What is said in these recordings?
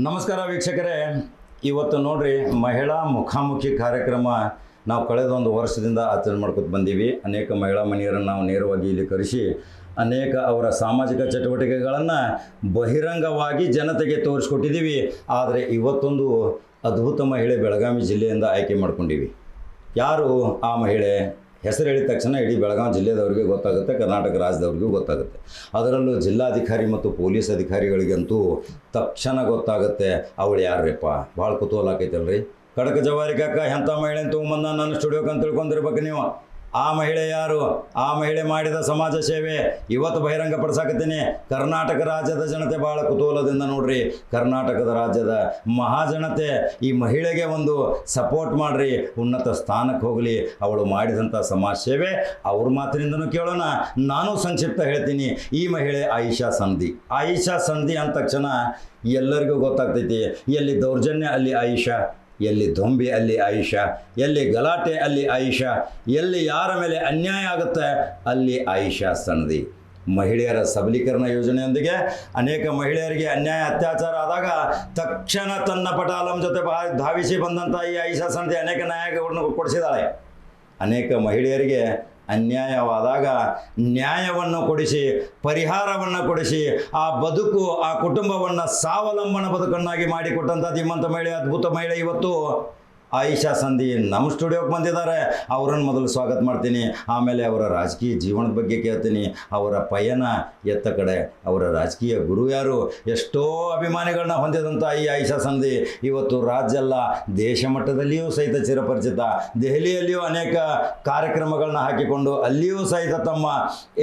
ನಮಸ್ಕಾರ ವೀಕ್ಷಕರೇ. ಇವತ್ತು ನೋಡ್ರಿ ಮಹಿಳಾ ಮುಖಾಮುಖಿ ಕಾರ್ಯಕ್ರಮ ನಾವು ಕಳೆದ ಒಂದು ವರ್ಷದಿಂದ ಆಚರಣೆ ಮಾಡ್ಕೊತ ಬಂದೀವಿ. ಅನೇಕ ಮಹಿಳಾ ಮನೆಯರನ್ನು ನಾವು ನೇರವಾಗಿ ಇಲ್ಲಿ ಕರೆಸಿ, ಅನೇಕ ಅವರ ಸಾಮಾಜಿಕ ಚಟುವಟಿಕೆಗಳನ್ನು ಬಹಿರಂಗವಾಗಿ ಜನತೆಗೆ ತೋರಿಸ್ಕೊಟ್ಟಿದ್ದೀವಿ ಆದರೆ ಇವತ್ತೊಂದು ಅದ್ಭುತ ಮಹಿಳೆ ಬೆಳಗಾವಿ ಜಿಲ್ಲೆಯಿಂದ ಆಯ್ಕೆ ಮಾಡ್ಕೊಂಡಿವಿ. ಯಾರು ಆ ಮಹಿಳೆ? ಹೆಸರು ಹೇಳಿದ ತಕ್ಷಣ ಇಡೀ ಬೆಳಗಾವಿ ಜಿಲ್ಲೆದವ್ರಿಗೆ ಗೊತ್ತಾಗುತ್ತೆ, ಕರ್ನಾಟಕ ರಾಜ್ಯದವ್ರಿಗೂ ಗೊತ್ತಾಗುತ್ತೆ. ಅದರಲ್ಲೂ ಜಿಲ್ಲಾಧಿಕಾರಿ ಮತ್ತು ಪೊಲೀಸ್ ಅಧಿಕಾರಿಗಳಿಗಂತೂ ತಕ್ಷಣ ಗೊತ್ತಾಗುತ್ತೆ, ಅವಳು ಯಾರ್ರಿಪ್ಪ? ಭಾಳ ಕುತೂಹಲ ಆಕೈತಲ್ರಿ. ಕಡಕ ಜವಾರಿ ಕಾಕ, ಎಂಥ ಮಹಿಳೆ ತೊಗೊಂಬಂದ ನನ್ನ ಸ್ಟುಡಿಯೋಕ್ಕೆ ಅಂತ ತಿಳ್ಕೊಂಡಿರ್ಬೇಕು ನೀವು. ಆ ಮಹಿಳೆ ಯಾರು? ಆ ಮಹಿಳೆ ಮಾಡಿದ ಸಮಾಜ ಸೇವೆ. ಇವತ್ತು ಬಹಿರಂಗ ಪಡಿಸಾಕತ್ತೀನಿ. ಕರ್ನಾಟಕ ರಾಜ್ಯದ ಜನತೆ ಭಾಳ ಕುತೂಹಲದಿಂದ ನೋಡ್ರಿ. ಕರ್ನಾಟಕದ ರಾಜ್ಯದ ಮಹಾಜನತೆ ಈ ಮಹಿಳೆಗೆ ಒಂದು ಸಪೋರ್ಟ್ ಮಾಡ್ರಿ. ಉನ್ನತ ಸ್ಥಾನಕ್ಕೆ ಹೋಗಲಿ. ಅವಳು ಮಾಡಿದಂಥ ಸಮಾಜ ಸೇವೆ. ಅವ್ರ ಮಾತಿನಿಂದನೂ ಕೇಳೋಣ. ನಾನು ಸಂಕ್ಷಿಪ್ತ ಹೇಳ್ತೀನಿ. ಈ ಮಹಿಳೆ ಆಯಿಷಾ ಸಂಧಿ. ಆಯಿಷಾ ಸಂಧಿ ಅಂದ ತಕ್ಷಣ ಎಲ್ಲರಿಗೂ ಗೊತ್ತಾಗ್ತೈತಿ. ಎಲ್ಲಿ ದೌರ್ಜನ್ಯ, ಅಲ್ಲಿ ಆಯಿಷಾ. ಎಲ್ಲಿ ದೊಂಬಿ ಅಲ್ಲಿ ಆಯುಷ ಎಲ್ಲಿ ಗಲಾಟೆ ಅಲ್ಲಿ ಆಯುಷ ಎಲ್ಲಿ ಯಾರ ಮೇಲೆ ಅನ್ಯಾಯ ಆಗುತ್ತೆ ಅಲ್ಲಿ ಆಯುಷ ಸನ್ನದಿ ಮಹಿಳೆಯರ ಸಬಲೀಕರಣ ಯೋಜನೆಯೊಂದಿಗೆ ಅನೇಕ ಮಹಿಳೆಯರಿಗೆ ಅನ್ಯಾಯ ಅತ್ಯಾಚಾರ ಆದಾಗ ತಕ್ಷಣ ತನ್ನ ಪಟಾಲಂ ಜೊತೆ ಧಾವಿಸಿ ಬಂದಂಥ ಈ ಆಯುಷ ಸನ್ನದಿ ಅನೇಕ ನ್ಯಾಯಗಳನ್ನು ಕೊಡಿಸಿದ್ದಾಳೆ. ಅನೇಕ ಮಹಿಳೆಯರಿಗೆ ಅನ್ಯಾಯವಾದಾಗ ನ್ಯಾಯವನ್ನು ಕೊಡಿಸಿ, ಪರಿಹಾರವನ್ನು ಕೊಡಿಸಿ, ಆ ಬದುಕು, ಆ ಕುಟುಂಬವನ್ನು ಸ್ವಾವಲಂಬನ ಬದುಕನ್ನಾಗಿ ಮಾಡಿಕೊಟ್ಟಂಥ ಧೀಮಂತ ಮಹಿಳೆ, ಅದ್ಭುತ ಮಹಿಳೆ ಇವತ್ತು ಆಯಿಷಾ ಸಂಧಿ ನಮ್ಮ ಸ್ಟುಡಿಯೋಗೆ ಬಂದಿದ್ದಾರೆ. ಅವರನ್ನು ಮೊದಲು ಸ್ವಾಗತ ಮಾಡ್ತೀನಿ. ಆಮೇಲೆ ಅವರ ರಾಜಕೀಯ ಜೀವನದ ಬಗ್ಗೆ ಕೇಳ್ತೀನಿ. ಅವರ ಪಯಣ ಎತ್ತ ಕಡೆ ಅವರ ರಾಜಕೀಯ ಗುರು ಯಾರು? ಎಷ್ಟೋ ಅಭಿಮಾನಿಗಳನ್ನ ಹೊಂದಿದಂಥ ಈ ಆಯಿಷಾ ಸಂಧಿ. ಇವತ್ತು ರಾಜ್ಯ ಅಲ್ಲ ದೇಶ ಮಟ್ಟದಲ್ಲಿಯೂ ಸಹಿತ ಚಿರಪರಿಚಿತ. ದೆಹಲಿಯಲ್ಲಿಯೂ ಅನೇಕ ಕಾರ್ಯಕ್ರಮಗಳನ್ನ ಹಾಕಿಕೊಂಡು ಅಲ್ಲಿಯೂ ಸಹಿತ ತಮ್ಮ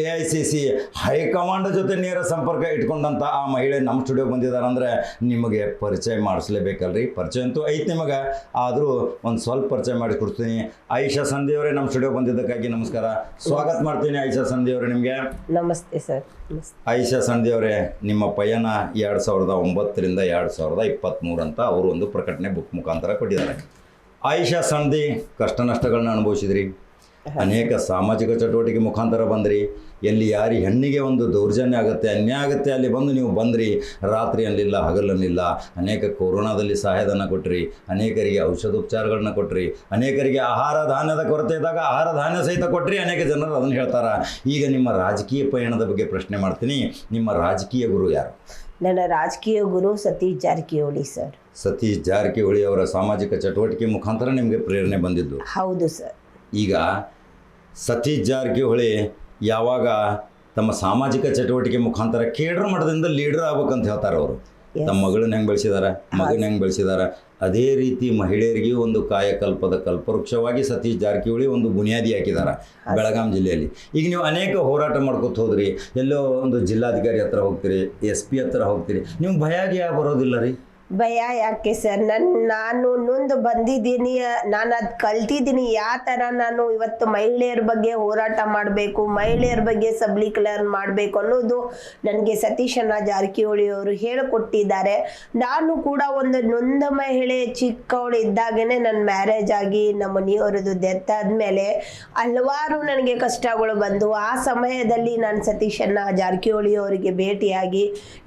A I C C high command ಜೊತೆ ನೇರ ಸಂಪರ್ಕ ಇಟ್ಕೊಂಡಂಥ ಆ ಮಹಿಳೆ ನಮ್ಮ ಸ್ಟುಡಿಯೋಗೆ ಬಂದಿದ್ದಾರೆ ಅಂದರೆ ನಿಮಗೆ ಪರಿಚಯ ಮಾಡಿಸ್ಲೇಬೇಕಲ್ರಿ. ಪರಿಚಯ ಅಂತೂ ಐತೆ ನಿಮಗೆ. ಆದರೂ ಒಂದು ಸ್ವಲ್ಪ ಪರಿಚಯ ಮಾಡಿಕೊಡ್ತೀನಿ ಆಯಿಷಾ ಸಂಧಿಯವರೇ ನಮ್ಮ ಸ್ಟುಡಿಯೋ ಬಂದಿದ್ದಕ್ಕಾಗಿ ನಮಸ್ಕಾರ. ಸ್ವಾಗತ ಮಾಡ್ತೀನಿ ಆಯಿಷಾ ಸಂಧಿಯವರೇ ನಿಮಗೆ. ನಮಸ್ತೆ ಸರ್. ಆಯಿಷಾ ಆಯಿಷಾ ಸಂಧಿಯವರೇ ನಿಮ್ಮ ಪಯಣ ಎರಡು ಸಾವಿರದ ಒಂಬತ್ತರಿಂದ ಎರಡು ಸಾವಿರದ ಇಪ್ಪತ್ತ್ಮೂರು ಅಂತ ಅವರು ಒಂದು ಪ್ರಕಟಣೆ ಬುಕ್ ಮುಖಾಂತರ ಕೊಟ್ಟಿದ್ದಾರೆ. ಆಯಿಷಾ ಸಂಧಿ ಕಷ್ಟ ನಷ್ಟಗಳನ್ನ ಅನುಭವಿಸಿದ್ರಿ? ಅನೇಕ ಸಾಮಾಜಿಕ ಚಟುವಟಿಕೆ ಮುಖಾಂತರ ಬಂದ್ರಿ. ಎಲ್ಲಿ ಯಾರಿ ಹೆಣ್ಣಿಗೆ ಒಂದು ದೌರ್ಜನ್ಯ ಆಗುತ್ತೆ ಅನ್ಯಾಯ ಆಗುತ್ತೆ ಅಲ್ಲಿ ಬಂದು ನೀವು ಬಂದ್ರಿ. ರಾತ್ರಿ ಅನ್ನಲಿಲ್ಲ ಹಗಲನ್ನಿಲ್ಲ ಅನೇಕ ಕೊರೋನಾದಲ್ಲಿ ಸಹಾಯಧನ ಕೊಟ್ರಿ. ಅನೇಕರಿಗೆ ಔಷಧೋಪಚಾರಗಳನ್ನ ಕೊಟ್ರಿ. ಅನೇಕರಿಗೆ ಆಹಾರ ಧಾನ್ಯದ ಕೊರತೆ ಇದ್ದಾಗ ಆಹಾರ ಧಾನ್ಯ ಸಹಿತ ಕೊಟ್ರಿ. ಅನೇಕ ಜನರು ಅದನ್ನು ಹೇಳ್ತಾರೆ. ಈಗ ನಿಮ್ಮ ರಾಜಕೀಯ ಪಯಣದ ಬಗ್ಗೆ ಪ್ರಶ್ನೆ ಮಾಡ್ತೀನಿ. ನಿಮ್ಮ ರಾಜಕೀಯ ಗುರು ಯಾರು? ನನ್ನ ರಾಜಕೀಯ ಗುರು ಸತೀಶ್ ಜಾರಕಿಹೊಳಿ ಸರ್. ಸತೀಶ್ ಜಾರಕಿಹೊಳಿ ಅವರ ಸಾಮಾಜಿಕ ಚಟುವಟಿಕೆ ಮುಖಾಂತರ ನಿಮಗೆ ಪ್ರೇರಣೆ ಬಂದಿದ್ದು. ಹೌದು ಸರ್. ಈಗ ಸತೀಶ್ ಜಾರಕಿಹೊಳಿ ಯಾವಾಗ ತಮ್ಮ ಸಾಮಾಜಿಕ ಚಟುವಟಿಕೆ ಮುಖಾಂತರ ಕೇಡ್ರ ಮಠದಿಂದ ಲೀಡರ್ ಆಗ್ಬೇಕಂತ ಹೇಳ್ತಾರೆ ಅವರು. ತಮ್ಮ ಮಗಳನ್ನ ಹೆಂಗೆ ಬೆಳೆಸಿದಾರ? ಮಗನ ಹೆಂಗೆ ಬೆಳೆಸಿದಾರ? ಅದೇ ರೀತಿ ಮಹಿಳೆಯರಿಗೆ ಒಂದು ಕಾಯಕಲ್ಪದ ಕಲ್ಪವೃಕ್ಷವಾಗಿ ಸತೀಶ್ ಜಾರಕಿಹೊಳಿ ಒಂದು ಬುನಿಯಾದಿ ಹಾಕಿದ್ದಾರೆ ಬೆಳಗಾಂ ಜಿಲ್ಲೆಯಲ್ಲಿ. ಈಗ ನೀವು ಅನೇಕ ಹೋರಾಟ ಮಾಡ್ಕೊತ ಹೋದ್ರಿ ಎಲ್ಲೋ ಒಂದು ಜಿಲ್ಲಾಧಿಕಾರಿ ಹತ್ರ ಹೋಗ್ತೀರಿ ಎಸ್ ಪಿ ಹತ್ರ ಹೋಗ್ತೀರಿ ನಿಮ್ಗೆ ಭಯ ಯಾವ ಬರೋದಿಲ್ಲ ರೀ? ಭಯ ಯಾಕೆ ಸರ್? ನನ್ನ ನಾನು ನೊಂದು ಬಂದಿದ್ದೀನಿ, ನಾನು ಅದು ಕಲ್ತಿದ್ದೀನಿ. ಯಾವ ಥರ ನಾನು ಇವತ್ತು ಮಹಿಳೆಯರ ಬಗ್ಗೆ ಹೋರಾಟ ಮಾಡಬೇಕು, ಮಹಿಳೆಯರ ಬಗ್ಗೆ ಸಬಲೀಕರಣ ಮಾಡಬೇಕು ಅನ್ನೋದು ನನಗೆ ಸತೀಶಣ್ಣ ಜಾರಕಿಹೊಳಿ ಅವರು ಹೇಳಿಕೊಟ್ಟಿದ್ದಾರೆ. ನಾನು ಕೂಡ ಒಂದು ನೊಂದ ಮಹಿಳೆ ಚಿಕ್ಕವಳು ಇದ್ದಾಗನೇ ನನ್ನ ಮ್ಯಾರೇಜ್ ಆಗಿ ನಮ್ಮ ಮನೆಯವರದು ಡೆತ್ ಆದ್ಮೇಲೆ ಹಲವಾರು ನನಗೆ ಕಷ್ಟಗಳು ಬಂದು, ಆ ಸಮಯದಲ್ಲಿ ನಾನು ಸತೀಶಣ್ಣ ಜಾರಕಿಹೊಳಿ ಅವರಿಗೆ ಭೇಟಿಯಾಗಿ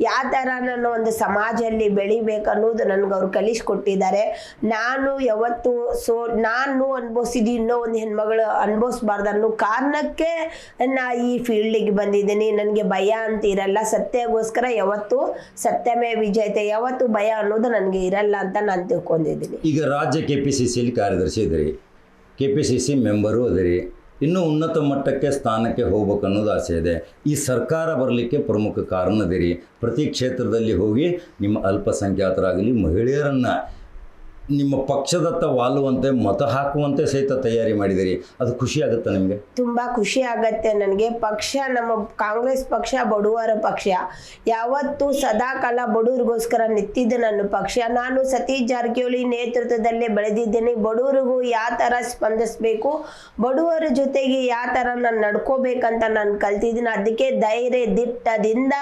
ಯಾವ ಥರ ನಾನು ಒಂದು ಸಮಾಜದಲ್ಲಿ ಬೆಳಿಬೇಕು ಅನ್ನೋದು ನನ್ಗೆ ಅವ್ರು ಕಲಿಸ್ಕೊಟ್ಟಿದ್ದಾರೆ. ನಾನು ಯಾವತ್ತು ಸೊ, ನಾನು ಅನ್ಭವಿಸಿದ್ದು ಇನ್ನೂ ಒಂದು ಹೆಣ್ಮಗಳು ಅನ್ಭವಿಸ್ಬಾರ್ದು ಅನ್ನೋ ಕಾರಣಕ್ಕೆ ನಾ ಈ ಫೀಲ್ಡಿಗೆ ಬಂದಿದ್ದೀನಿ. ನನಗೆ ಭಯ ಅಂತ ಇರಲ್ಲ. ಸತ್ಯಗೋಸ್ಕರ ಯಾವತ್ತು ಸತ್ಯಮೇ ವಿಜಯತೆ ಯಾವತ್ತು ಭಯ ಅನ್ನೋದು ನನಗೆ ಇರಲ್ಲ ಅಂತ ನಾನು ತಿಳ್ಕೊಂಡಿದ್ದೀನಿ. ಈಗ ರಾಜ್ಯ ಕೆ ಪಿ ಸಿ ಸಿಲಿ ಕಾರ್ಯದರ್ಶಿ ಇದ್ರಿ. K P C C member ಅದಿರಿ. ಇನ್ನೂ ಉನ್ನತ ಮಟ್ಟಕ್ಕೆ ಸ್ಥಾನಕ್ಕೆ ಹೋಗ್ಬೇಕು ಅನ್ನೋದು ಆಸೆ ಇದೆ. ಈ ಸರ್ಕಾರ ಬರಲಿಕ್ಕೆ ಪ್ರಮುಖ ಕಾರಣದಿರಿ ಪ್ರತಿ ಕ್ಷೇತ್ರದಲ್ಲಿ ಹೋಗಿ ನಿಮ್ಮ ಅಲ್ಪಸಂಖ್ಯಾತರಾಗಲಿ ಮಹಿಳೆಯರನ್ನು ನಿಮ್ಮ ಪಕ್ಷದತ್ತ ವಾಲುವಂತೆ, ಮತ ಹಾಕುವಂತೆ ಸಹಿತ ತಯಾರಿ ಮಾಡಿದಿರಿ. ಅದು ಖುಷಿ ಆಗುತ್ತೆ ನಿಮಗೆ? ತುಂಬಾ ಖುಷಿ ಆಗತ್ತೆ ನನಗೆ. ಪಕ್ಷ, ನಮ್ಮ ಕಾಂಗ್ರೆಸ್ ಪಕ್ಷ, ಬಡವರ ಪಕ್ಷ. ಯಾವತ್ತು ಸದಾಕಾಲ ಬಡವರಿಗೋಸ್ಕರ ನಿಂತಿದ್ದು ನನ್ನ ಪಕ್ಷ. ನಾನು ಸತೀಶ್ ಜಾರಕಿಹೊಳಿ ನೇತೃತ್ವದಲ್ಲೇ ಬೆಳೆದಿದ್ದೇನೆ. ಬಡವರಿಗೂ ಯಾವ ಥರ ಸ್ಪಂದಿಸಬೇಕು, ಬಡವರ ಜೊತೆಗೆ ಯಾವ ಥರ ನಾನು ನಡ್ಕೋಬೇಕಂತ ನಾನು ಕಲ್ತಿದ್ದೀನಿ. ಅದಕ್ಕೆ ಧೈರ್ಯ, ದಿಟ್ಟದಿಂದ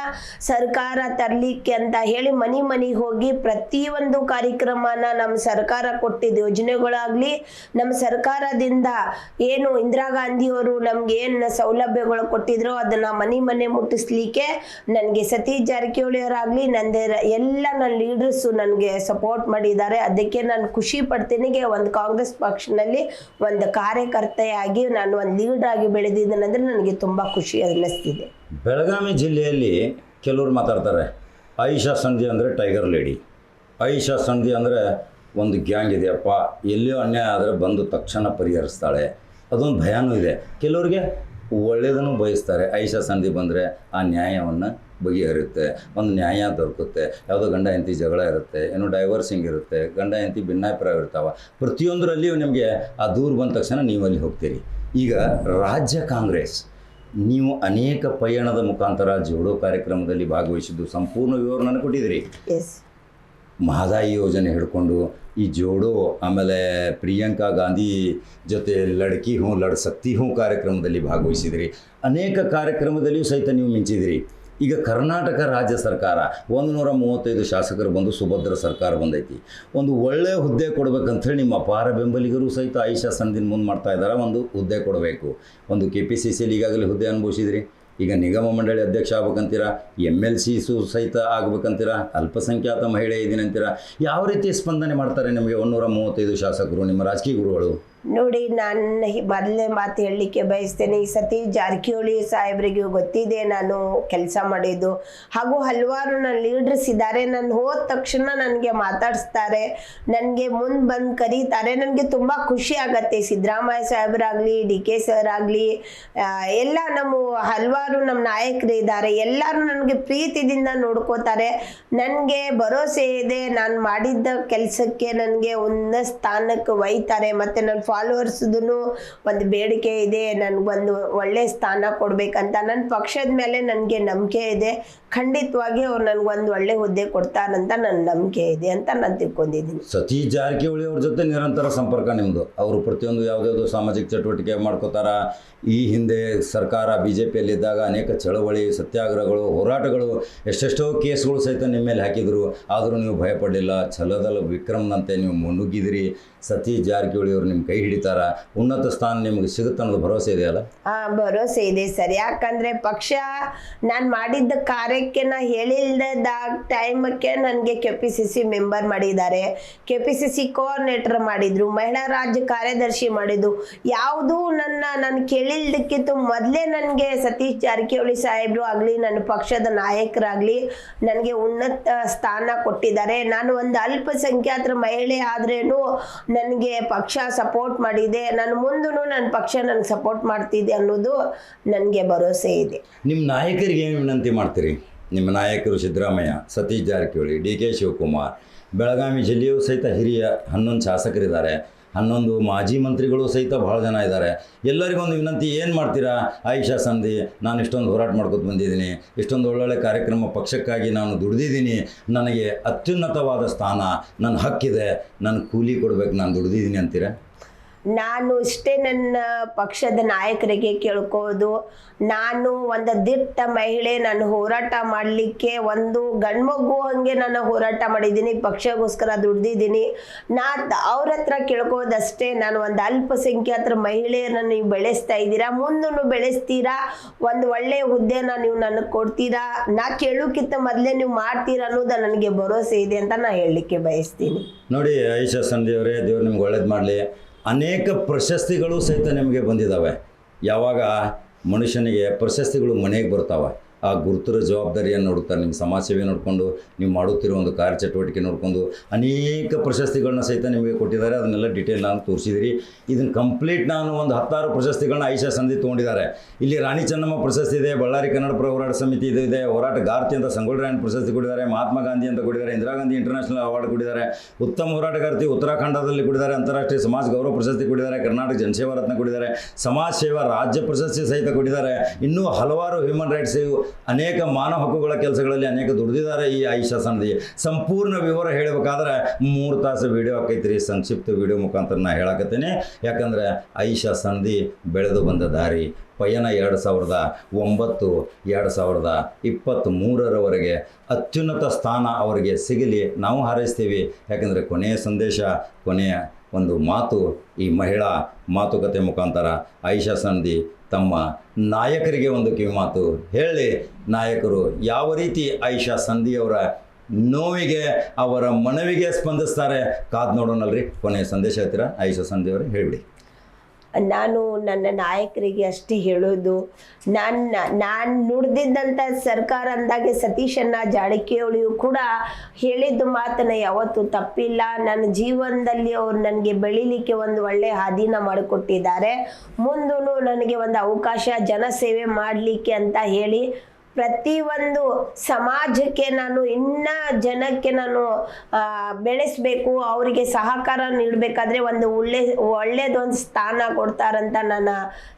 ಸರ್ಕಾರ ತರಲಿಕ್ಕೆ ಅಂತ ಹೇಳಿ ಮನೆ ಮನೆಗೆ ಹೋಗಿ ಪ್ರತಿಯೊಂದು ಕಾರ್ಯಕ್ರಮನ ನಮ್ಮ ಸರ್ಕಾರ ಕೊಟ್ಟಿದ್ದ ಯೋಜನೆಗಳಾಗ್ಲಿ, ನಮ್ಮ ಸರ್ಕಾರದಿಂದ ಏನು ಇಂದಿರಾ ಗಾಂಧಿಯವರು ನಮ್ಗೆ ಏನು ಸೌಲಭ್ಯಗಳು ಕೊಟ್ಟಿದ್ರು ಅದನ್ನ ಮನೆ ಮನೆ ಮುಟ್ಟಿಸ್ಲಿಕ್ಕೆ ನನಗೆ ಸತೀಶ್ ಜಾರಕಿಹೊಳಿ ಅವರಾಗ್ಲಿ ನಂದೇ ಎಲ್ಲ ನನ್ನ ಲೀಡರ್ಸು ನನಗೆ ಸಪೋರ್ಟ್ ಮಾಡಿದ್ದಾರೆ. ಅದಕ್ಕೆ ನಾನು ಖುಷಿ ಪಡ್ತೀನಿ. ಒಂದು ಕಾಂಗ್ರೆಸ್ ಪಕ್ಷನಲ್ಲಿ ಒಂದು ಕಾರ್ಯಕರ್ತೆಯಾಗಿ ನಾನು ಒಂದು ಲೀಡರ್ ಆಗಿ ಬೆಳೆದಿದ್ದೇನೆಂದ್ರೆ ನನಗೆ ತುಂಬ ಖುಷಿ ಅನ್ನಿಸ್ತಿದೆ. ಬೆಳಗಾವಿ ಜಿಲ್ಲೆಯಲ್ಲಿ ಕೆಲವರು ಮಾತಾಡ್ತಾರೆ ಆಯಿಷಾ ಸಂಧಿ ಅಂದರೆ ಟೈಗರ್ ಲೇಡಿ ಆಯಿಷಾ ಸಂಧಿ ಅಂದರೆ ಒಂದು ಗ್ಯಾಂಗ್ ಇದೆಯಪ್ಪ ಎಲ್ಲಿಯೋ ಅನ್ಯಾಯ ಆದರೆ ಬಂದು ತಕ್ಷಣ ಪರಿಹರಿಸ್ತಾಳೆ. ಅದೊಂದು ಭಯನೂ ಇದೆ. ಕೆಲವರಿಗೆ ಒಳ್ಳೆಯದನ್ನು ಬಯಸ್ತಾರೆ. ಐಷ ಸಂಧಿ ಬಂದರೆ ಆ ನ್ಯಾಯವನ್ನು ಬಗೆಹರಿಯುತ್ತೆ. ಒಂದು ನ್ಯಾಯ ದೊರಕುತ್ತೆ. ಯಾವುದೋ ಗಂಡ, ಹೆಂಡತಿ ಜಗಳ ಇರುತ್ತೆ, ಏನು ಡೈವರ್ಸಿಂಗ್ ಇರುತ್ತೆ, ಗಂಡ, ಹೆಂಡತಿ ಭಿನ್ನಾಭಿಪ್ರಾಯ ಇರ್ತಾವೆ. ಪ್ರತಿಯೊಂದರಲ್ಲಿಯೂ ನಿಮಗೆ ಆ ದೂರು ಬಂದ ತಕ್ಷಣ ನೀವು ಅಲ್ಲಿ ಹೋಗ್ತೀರಿ. ಈಗ ರಾಜ್ಯ ಕಾಂಗ್ರೆಸ್, ನೀವು ಅನೇಕ ಪಯಣದ ಮುಖಾಂತರ ಜೋಡೋ ಕಾರ್ಯಕ್ರಮದಲ್ಲಿ ಭಾಗವಹಿಸಿದ್ದು ಸಂಪೂರ್ಣ ವಿವರಣೆ ಕೊಟ್ಟಿದ್ದೀರಿ. ಮಹದಾಯಿ ಯೋಜನೆ ಹಿಡ್ಕೊಂಡು ಈ ಜೋಡೋ, ಆಮೇಲೆ ಪ್ರಿಯಾಂಕಾ ಗಾಂಧಿ ಜೊತೆ ಲಡ್ಕಿ ಹ್ಞೂ ಲಡ್ ಸಕ್ತಿ ಹೂ ಕಾರ್ಯಕ್ರಮದಲ್ಲಿ ಭಾಗವಹಿಸಿದಿರಿ. ಅನೇಕ ಕಾರ್ಯಕ್ರಮದಲ್ಲಿಯೂ ಸಹಿತ ನೀವು ಮಿಂಚಿದಿರಿ. ಈಗ ಕರ್ನಾಟಕ ರಾಜ್ಯ ಸರ್ಕಾರ ಒಂದು ನೂರ ಮೂವತ್ತೈದು ಶಾಸಕರು ಬಂದು ಸುಭದ್ರ ಸರ್ಕಾರ ಬಂದೈತಿ. ಒಂದು ಒಳ್ಳೆಯ ಹುದ್ದೆ ಕೊಡಬೇಕಂಥೇಳಿ ನಿಮ್ಮ ಅಪಾರ ಬೆಂಬಲಿಗರು ಸಹಿತ ಆಯುಷಾ ಸಂದಿನ ಮುಂದೆ ಮಾಡ್ತಾ ಇದ್ದಾರೆ? ಒಂದು ಹುದ್ದೆ ಕೊಡಬೇಕು. ಒಂದು ಕೆ ಪಿ ಸಿ ಸಿಯಲ್ಲಿ ಈಗಾಗಲೇ ಹುದ್ದೆ ಅನುಭವಿಸಿದ್ರಿ. ಈಗ ನಿಗಮ ಮಂಡಳಿ ಅಧ್ಯಕ್ಷ ಆಗ್ಬೇಕಂತೀರಾ? ಎಂ ಎಲ್ ಸಿ ಸು ಸಹಿತ ಆಗ್ಬೇಕಂತೀರಾ? ಅಲ್ಪಸಂಖ್ಯಾತ ಮಹಿಳೆ ಇದ್ದೀನಂತೀರ ಯಾವ ರೀತಿ ಸ್ಪಂದನೆ ಮಾಡ್ತಾರೆ ನಿಮಗೆ? ಒಂದೂರ ಮೂವತ್ತೈದು ಶಾಸಕರು, ನಿಮ್ಮ ರಾಜಕೀಯ ಗುರುಗಳು? ನೋಡಿ, ನಾನು ಮೊದಲನೇ ಮಾತು ಹೇಳಲಿಕ್ಕೆ ಬಯಸ್ತೇನೆ, ಈ ಸತಿ ಜಾರಕಿಹೊಳಿ ಸಾಹೇಬರಿಗೆ ಗೊತ್ತಿದೆ ನಾನು ಕೆಲಸ ಮಾಡಿದ್ದು. ಹಾಗೂ ಹಲವಾರು ನನ್ನ ಲೀಡರ್ಸ್ ಇದ್ದಾರೆ, ನಾನು ಹೋದ ತಕ್ಷಣ ನನಗೆ ಮಾತಾಡಿಸ್ತಾರೆ, ನನಗೆ ಮುಂದೆ ಬಂದು ಕರೀತಾರೆ. ನನಗೆ ತುಂಬ ಖುಷಿ ಆಗತ್ತೆ, ಸಿದ್ದರಾಮಯ್ಯ ಸಾಹೇಬರಾಗಲಿ ಡಿ ಕೆ ಸರ್ ಆಗಲಿ ಎಲ್ಲ ನಮ್ಮ ಹಲವಾರು ನಮ್ಮ ನಾಯಕರು ಇದ್ದಾರೆ. ಎಲ್ಲರೂ ನನಗೆ ಪ್ರೀತಿದಿಂದ ನೋಡ್ಕೋತಾರೆ. ನನಗೆ ಭರೋಸೆ ಇದೆ, ನಾನು ಮಾಡಿದ್ದ ಕೆಲಸಕ್ಕೆ ನನಗೆ ಒಂದು ಸ್ಥಾನಕ್ಕೆ ಒಯ್ತಾರೆ, ಮತ್ತು ನನ್ನ ಫಾಲೋವರ್ಸ್ದು ಒಂದು ಬೇಡಿಕೆ ಇದೆ ನನಗೊಂದು ಒಳ್ಳೆ ಸ್ಥಾನ ಕೊಡಬೇಕಂತ. ನನ್ನ ಪಕ್ಷದ ಮೇಲೆ ನನಗೆ ನಂಬಿಕೆ ಇದೆ. ಖಂಡಿತವಾಗಿ ಅವ್ರು ನನಗೊಂದು ಒಳ್ಳೆ ಹುದ್ದೆ ಕೊಡ್ತಾರಂತ ನನ್ನ ನಂಬಿಕೆ ಇದೆ ಅಂತ ನಾನು ತಿಳ್ಕೊಂಡಿದ್ದೀನಿ. ಸತೀಶ್ ಜಾರಕಿಹೊಳಿ ಅವ್ರ ಜೊತೆ ನಿರಂತರ ಸಂಪರ್ಕ ನಿಮ್ಮದು ಅವರು ಪ್ರತಿಯೊಂದು ಯಾವುದ್ಯಾವುದೋ ಸಾಮಾಜಿಕ ಚಟುವಟಿಕೆ ಮಾಡ್ಕೋತಾರ. ಈ ಹಿಂದೆ ಸರ್ಕಾರ ಬಿ ಜೆ ಪಿಯಲ್ಲಿದ್ದಾಗ ಅನೇಕ ಚಳವಳಿ, ಸತ್ಯಾಗ್ರಹಗಳು, ಹೋರಾಟಗಳು, ಎಷ್ಟೆಷ್ಟೋ ಕೇಸ್ಗಳು ಸಹಿತ ನಿಮ್ಮ ಮೇಲೆ ಹಾಕಿದರು. ಆದರೂ ನೀವು ಭಯಪಡಲಿಲ್ಲ. ಛಲದಲ್ಲ ವಿಕ್ರಮ್ನಂತೆ ನೀವು ಮುನ್ನುಗ್ಗಿದಿರಿ. ಸತೀಶ್ ಜಾರಕಿಹೊಳಿ ಅವರು ನಿಮ್ಮ ಕೈ ಹಿಡಿತಾರ? ಉನ್ನತ ಸ್ಥಾನ ನಿಮಗೆ ಸಿಗುತ್ತೆ ಅನ್ನೋದು ಭರವಸೆ ಇದೆಯಲ್ಲ? ಆ, ಭರವಸೆ ಇದೆ ಸರ್. ಯಾಕಂದ್ರೆ ಪಕ್ಷ ನಾನು ಮಾಡಿದ್ದ ಕಾರ್ಯಕ್ಕೆ ನಾ ಹೇಳಿಲ್ಲದ ಟೈಮಕ್ಕೆ ನನಗೆ K P C C member ಮಾಡಿದ್ದಾರೆ. K P C C coordinator ಮಾಡಿದ್ರು, ಮಹಿಳಾ ರಾಜ್ಯ ಕಾರ್ಯದರ್ಶಿ ಮಾಡಿದ್ದು ಯಾವುದು ನನ್ನ, ನಾನು ಕೇಳಿಲ್ದಕ್ಕಿಂತ ಮೊದಲೇ ನನಗೆ ಸತೀಶ್ ಜಾರಕಿಹೊಳಿ ಸಾಹೇಬರು ಆಗಲಿ, ನನ್ನ ಪಕ್ಷದ ನಾಯಕರಾಗಲಿ ನನಗೆ ಉನ್ನತ ಸ್ಥಾನ ಕೊಟ್ಟಿದ್ದಾರೆ. ನಾನು ಒಂದು ಅಲ್ಪಸಂಖ್ಯಾತರ ಮಹಿಳೆ ಆದ್ರೇನು ನನಗೆ ಪಕ್ಷ ಸಪೋರ್ಟ್ ಮಾಡಿದೆ, ನಾನು ಮುಂದೂ ನನ್ನ ಪಕ್ಷ ನನಗೆ ಸಪೋರ್ಟ್ ಮಾಡ್ತಿದೆ ಅನ್ನೋದು ನನಗೆ ಭರವಸೆ ಇದೆ. ನಿಮ್ಮ ನಾಯಕರಿಗೆ ಏನು ವಿನಂತಿ ಮಾಡ್ತೀರಿ? ನಿಮ್ಮ ನಾಯಕರು ಸಿದ್ದರಾಮಯ್ಯ, ಸತೀಶ್ ಜಾರಕಿಹೊಳಿ, ಡಿ ಕೆ ಶಿವಕುಮಾರ್, ಬೆಳಗಾವಿ ಜಿಲ್ಲೆಯೂ ಸಹಿತ ಹಿರಿಯ ಹನ್ನೊಂದು ಶಾಸಕರಿದ್ದಾರೆ. ಹನ್ನೊಂದು ಮಾಜಿ ಮಂತ್ರಿಗಳು ಸಹಿತ ಭಾಳ ಜನ ಇದ್ದಾರೆ. ಎಲ್ಲರಿಗೊಂದು ವಿನಂತಿ, ಏನು ಮಾಡ್ತೀರಾ? ಆಯಿಷಾ ಸಂಧಿ, ನಾನು ಇಷ್ಟೊಂದು ಹೋರಾಟ ಮಾಡ್ಕೊತ ಬಂದಿದ್ದೀನಿ. ಇಷ್ಟೊಂದು ಒಳ್ಳೊಳ್ಳೆ ಕಾರ್ಯಕ್ರಮ ಪಕ್ಷಕ್ಕಾಗಿ ನಾನು ದುಡ್ದಿದ್ದೀನಿ. ನನಗೆ ಅತ್ಯುನ್ನತವಾದ ಸ್ಥಾನ, ನನ್ನ ಹಕ್ಕಿದೆ. ನನ್ನ ಕೂಲಿ ಕೊಡ್ಬೇಕು, ನಾನು ದುಡ್ದಿದ್ದೀನಿ ಅಂತೀರಾ? ನಾನು ಇಷ್ಟೇ ನನ್ನ ಪಕ್ಷದ ನಾಯಕರಿಗೆ ಕೇಳ್ಕೋದು ನಾನು ಒಂದು ದಿಟ್ಟ ಮಹಿಳೆ, ನಾನು ಹೋರಾಟ ಮಾಡಲಿಕ್ಕೆ ಒಂದು ಗಂಡ್ಮಗು ಹಂಗೆ ನಾನು ಹೋರಾಟ ಮಾಡಿದ್ದೀನಿ, ಪಕ್ಷಗೋಸ್ಕರ ದುಡ್ದಿದ್ದೀನಿ. ನಾ ಅವ್ರ ಹತ್ರ ಕೇಳ್ಕೋದಷ್ಟೇ ನಾನು ಒಂದು ಅಲ್ಪಸಂಖ್ಯಾತರ ಮಹಿಳೆಯರನ್ನ ನೀವು ಬೆಳೆಸ್ತಾ ಇದ್ದೀರಾ ಮುಂದೂ ಬೆಳೆಸ್ತೀರಾ, ಒಂದು ಒಳ್ಳೆಯ ಹುದ್ದೆನ ನೀವು ನನಗೆ ಕೊಡ್ತೀರಾ, ನಾ ಕೇಳೋಕ್ಕಿಂತ ಮೊದಲೇ ನೀವು ಮಾಡ್ತೀರಾ ಅನ್ನೋದು ನನಗೆ ಭರವಸೆ ಇದೆ ಅಂತ ನಾನು ಹೇಳಲಿಕ್ಕೆ ಬಯಸ್ತೀನಿ. ನೋಡಿ ಐಶಾ ಸಂಧಿಯವರೇ, ದೇವ್ರು ನಿಮ್ಗೆ ಒಳ್ಳೇದು ಮಾಡಲಿ. ಅನೇಕ ಪ್ರಶಸ್ತಿಗಳು ಸಹಿತ ನಿಮಗೆ ಬಂದಿದ್ದಾವೆ. ಯಾವಾಗ ಮನುಷ್ಯನಿಗೆ ಪ್ರಶಸ್ತಿಗಳು ಮನೆಗೆ ಬರ್ತಾವೆ. ಆ ಗುರುತರ ಜವಾಬ್ದಾರಿಯನ್ನು ನೋಡುತ್ತಾರೆ. ನಿಮ್ಮ ಸಮಾಜ ಸೇವೆ ನೋಡಿಕೊಂಡು, ನೀವು ಮಾಡುತ್ತಿರುವ ಒಂದು ಕಾರ್ಯಚಟುವಟಿಕೆ ನೋಡಿಕೊಂಡು, ಅನೇಕ ಪ್ರಶಸ್ತಿಗಳನ್ನ ಸಹಿತ ನಿಮಗೆ ಕೊಟ್ಟಿದ್ದಾರೆ. ಅದನ್ನೆಲ್ಲ ಡೀಟೇಲ್ ನಾನು ತೋರಿಸಿದಿರಿ. ಇದನ್ನು ಕಂಪ್ಲೀಟ್ ನಾನು ಒಂದು ಹತ್ತಾರು ಪ್ರಶಸ್ತಿಗಳನ್ನ ಐಶಾ ಸಂಧಿ ತೊಗೊಂಡಿದ್ದಾರೆ. ಇಲ್ಲಿ ರಾಣಿ ಚೆನ್ನಮ್ಮ ಪ್ರಶಸ್ತಿ ಇದೆ, ಬಳ್ಳಾರಿ ಕನ್ನಡ ಪರ ಹೋರಾಟ ಸಮಿತಿ ಇದು ಇದೆ ಹೋರಾಟಗಾರ್ತಿ ಅಂತ ಸಂಗೊಳ್ಳಿ ಪ್ರಶಸ್ತಿ ಕೊಟ್ಟಿದ್ದಾರೆ, ಮಹಾತ್ಮ ಗಾಂಧಿ ಅಂತ ಕೊಟ್ಟಿದ್ದಾರೆ, ಇಂದಿರಾ ಗಾಂಧಿ ಇಂಟರ್ನ್ಯಾಷನಲ್ ಅವಾರ್ಡ್ ಕೊಟ್ಟಿದ್ದಾರೆ, ಉತ್ತಮ ಹೋರಾಟಗಾರ್ತಿ ಉತ್ತರಾಖಂಡದಲ್ಲಿ ಕೊಟ್ಟಿದ್ದಾರೆ, ಅಂತಾರಾಷ್ಟ್ರೀಯ ಸಮಾಜ ಗೌರವ ಪ್ರಶಸ್ತಿ ಕೊಟ್ಟಿದ್ದಾರೆ, ಕರ್ನಾಟಕ ಜನಸೇವಾ ರತ್ನ ಕೊಟ್ಟಿದ್ದಾರೆ, ಸಮಾಜ ಸೇವಾ ರಾಜ್ಯ ಪ್ರಶಸ್ತಿ ಸಹಿತ ಕೊಟ್ಟಿದ್ದಾರೆ. ಇನ್ನೂ ಹಲವಾರು ಹ್ಯೂಮನ್ ರೈಟ್ಸ್ ಅನೇಕ ಮಾನವ ಹಕ್ಕುಗಳ ಕೆಲಸಗಳಲ್ಲಿ ಅನೇಕ ದುಡಿದಿದ್ದಾರೆ ಈ ಆಯಿಷಾ ಸಂದಿ ಸಂಪೂರ್ಣ ವಿವರ ಹೇಳಬೇಕಾದ್ರೆ ಮೂರು ತಾಸು ವಿಡಿಯೋ ಆಕೈತ್ರಿ ಸಂಕ್ಷಿಪ್ತ ವಿಡಿಯೋ ಮುಖಾಂತರ ನಾ ಹೇಳಕತ್ತೇನೆ. ಯಾಕಂದ್ರೆ ಆಯುಷ್ ಶಾಸನದಿ ಬೆಳೆದು ಬಂದ ದಾರಿ ಪಯಣ ಎರಡು ಸಾವಿರದ ಒಂಬತ್ತು, ಎರಡು ಸಾವಿರದ ಇಪ್ಪತ್ತ್ ಮೂರರವರೆಗೆ ಅತ್ಯುನ್ನತ ಸ್ಥಾನ ಅವರಿಗೆ ಸಿಗಲಿ ನಾವು ಹಾರೈಸ್ತೀವಿ. ಯಾಕಂದರೆ ಕೊನೆಯ ಸಂದೇಶ, ಕೊನೆಯ ಒಂದು ಮಾತು ಈ ಮಹಿಳಾ ಮಾತುಕತೆ ಮುಖಾಂತರ ಆಯಿಷಾ ಸಂಧಿ ತಮ್ಮ ನಾಯಕರಿಗೆ ಒಂದು ಕಿವಿಮಾತು ಹೇಳಿ. ನಾಯಕರು, ಯಾವ ರೀತಿ ಆಯಿಷಾ ಸಂಧಿಯವರ ನೋವಿಗೆ, ಅವರ ಮನವಿಗೆ ಸ್ಪಂದಿಸ್ತಾರೆ? ಕಾದು ನೋಡೋಣಲ್ರಿ. ಕೊನೆಯ ಸಂದೇಶ ಹೇಳ್ತೀರಾ? ಆಯಿಷಾ ಸಂಧಿಯವರೇ, ಹೇಳಿಬಿಡಿ. ನಾನು ನನ್ನ ನಾಯಕರಿಗೆ ಅಷ್ಟೇ ಹೇಳೋದು. ನನ್ನ ನಾನು ನುಡ್ದಿದ್ದಂಥ ಸರ್ಕಾರ ಅಂದಾಗೆ ಸತೀಶನ್ನ ಜಾರಕಿಹೊಳಿಯು ಕೂಡ ಹೇಳಿದ್ದು ಮಾತನ್ನ ಯಾವತ್ತೂ ತಪ್ಪಿಲ್ಲ. ನನ್ನ ಜೀವನದಲ್ಲಿ ಅವ್ರು ನನಗೆ ಬೆಳಿಲಿಕ್ಕೆ ಒಂದು ಒಳ್ಳೆ ಹಾದಿನ ಮಾಡಿಕೊಟ್ಟಿದ್ದಾರೆ. ಮುಂದೂ ನನಗೆ ಒಂದು ಅವಕಾಶ, ಜನಸೇವೆ ಮಾಡಲಿಕ್ಕೆ ಅಂತ ಹೇಳಿ ಪ್ರತಿಯೊಂದು ಸಮಾಜಕ್ಕೆ ನಾನು ಇನ್ನ ಜನಕ್ಕೆ ನಾನು ಬೆಳೆಸಬೇಕು, ಅವರಿಗೆ ಸಹಕಾರ ನೀಡಬೇಕಾದ್ರೆ ಒಂದು ಒಳ್ಳೆ ಒಳ್ಳೇದೊಂದು ಸ್ಥಾನ ಕೊಡ್ತಾರಂತ ನಾನು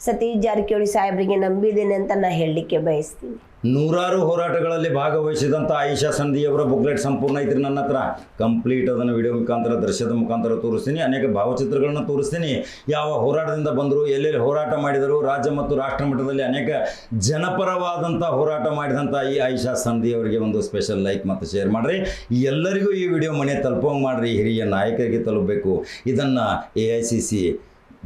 ಸತೀಶ್ ಜಾರಕಿಹೊಳಿ ಸಾಹೇಬ್ರಿಗೆ ನಂಬಿದ್ದೀನಿ ಅಂತ ನಾನು ಹೇಳಲಿಕ್ಕೆ ಬಯಸ್ತೀನಿ. ನೂರಾರು ಹೋರಾಟಗಳಲ್ಲಿ ಭಾಗವಹಿಸಿದಂಥ ಆಯಿಷಾ ಸಂಧಿಯವರ ಬುಕ್ಲೆಟ್ ಸಂಪೂರ್ಣ ಐತ್ರಿ ನನ್ನ ಹತ್ರ. ಕಂಪ್ಲೀಟ್ ಅದನ್ನು ವಿಡಿಯೋ ಮುಖಾಂತರ, ದೃಶ್ಯದ ಮುಖಾಂತರ ತೋರಿಸ್ತೀನಿ. ಅನೇಕ ಭಾವಚಿತ್ರಗಳನ್ನು ತೋರಿಸ್ತೀನಿ. ಯಾವ ಹೋರಾಟದಿಂದ ಬಂದರು, ಎಲ್ಲೆಲ್ಲಿ ಹೋರಾಟ ಮಾಡಿದರು, ರಾಜ್ಯ ಮತ್ತು ರಾಷ್ಟ್ರ ಮಟ್ಟದಲ್ಲಿ ಅನೇಕ ಜನಪರವಾದಂಥ ಹೋರಾಟ ಮಾಡಿದಂಥ ಈ ಆಯಿಷಾ ಸಂಧಿಯವರಿಗೆ ಒಂದು ಸ್ಪೆಷಲ್ ಲೈಕ್ ಮತ್ತು ಶೇರ್ ಮಾಡಿರಿ. ಎಲ್ಲರಿಗೂ ಈ ವಿಡಿಯೋ ಮನೆ ತಲುಪೋಂಗೆ ಮಾಡಿರಿ. ಹಿರಿಯ ನಾಯಕರಿಗೆ ತಲುಪಬೇಕು. ಇದನ್ನು ಎ ಐ ಸಿ ಸಿ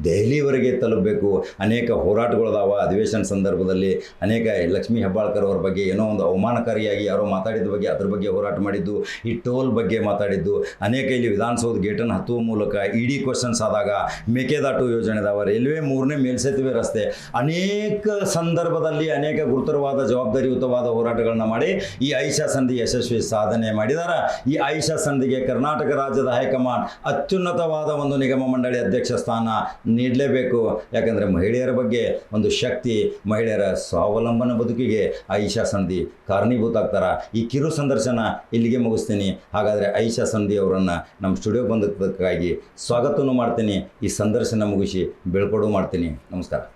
ದೆಹಲಿವರೆಗೆ ತಲುಪಬೇಕು. ಅನೇಕ ಹೋರಾಟಗಳದಾವ. ಅಧಿವೇಶನ ಸಂದರ್ಭದಲ್ಲಿ ಅನೇಕ ಲಕ್ಷ್ಮೀ ಹೆಬ್ಬಾಳ್ಕರ್ ಅವರ ಬಗ್ಗೆ ಏನೋ ಒಂದು ಅವಮಾನಕಾರಿಯಾಗಿ ಯಾರೋ ಮಾತಾಡಿದ ಬಗ್ಗೆ ಅದ್ರ ಬಗ್ಗೆ ಹೋರಾಟ ಮಾಡಿದ್ದು, ಈ ಟೋಲ್ ಬಗ್ಗೆ ಮಾತಾಡಿದ್ದು. ಅನೇಕ ಇಲ್ಲಿ ವಿಧಾನಸೌಧ ಗೇಟನ್ನು ಹತ್ತುವ ಮೂಲಕ ಇಡಿ ಕ್ವಶನ್ಸ್ ಆದಾಗ ಮೇಕೆದಾಟು ಯೋಜನೆ ಅದಾವ ರೈಲ್ವೆ ಮೂರನೇ ಮೇಲ್ಸೇತುವೆ ರಸ್ತೆ. ಅನೇಕ ಸಂದರ್ಭದಲ್ಲಿ ಅನೇಕ ಗುರುತರವಾದ, ಜವಾಬ್ದಾರಿಯುತವಾದ ಹೋರಾಟಗಳನ್ನ ಮಾಡಿ ಈ ಐಷಾ ಸಂಧಿ ಯಶಸ್ವಿ ಸಾಧನೆ ಮಾಡಿದಾರ. ಈ ಐಷಾ ಸಂಧಿಗೆ ಕರ್ನಾಟಕ ರಾಜ್ಯದ ಹೈಕಮಾಂಡ್ ಅತ್ಯುನ್ನತವಾದ ಒಂದು ನಿಗಮ ಮಂಡಳಿ ಅಧ್ಯಕ್ಷ ಸ್ಥಾನ ನೀಡಲೇಬೇಕು. ಯಾಕಂದರೆ ಮಹಿಳೆಯರ ಬಗ್ಗೆ ಒಂದು ಶಕ್ತಿ, ಮಹಿಳೆಯರ ಸ್ವಾವಲಂಬನ ಬದುಕಿಗೆ ಐಷಾ ಸಂಧಿ ಕಾರಣೀಭೂತ ಆಗ್ತಾರೆ ಈ ಕಿರು ಸಂದರ್ಶನ ಇಲ್ಲಿಗೆ ಮುಗಿಸ್ತೀನಿ. ಹಾಗಾದರೆ ಐಷಾ ಸಂಧಿ ಅವರನ್ನು ನಮ್ಮ ಸ್ಟುಡಿಯೋ ಬಂದಕ್ಕಾಗಿ ಸ್ವಾಗತವನ್ನು ಮಾಡ್ತೀನಿ. ಈ ಸಂದರ್ಶನ ಮುಗಿಸಿ ಬೀಳ್ಕೊಡು ಮಾಡ್ತೀನಿ. ನಮಸ್ಕಾರ.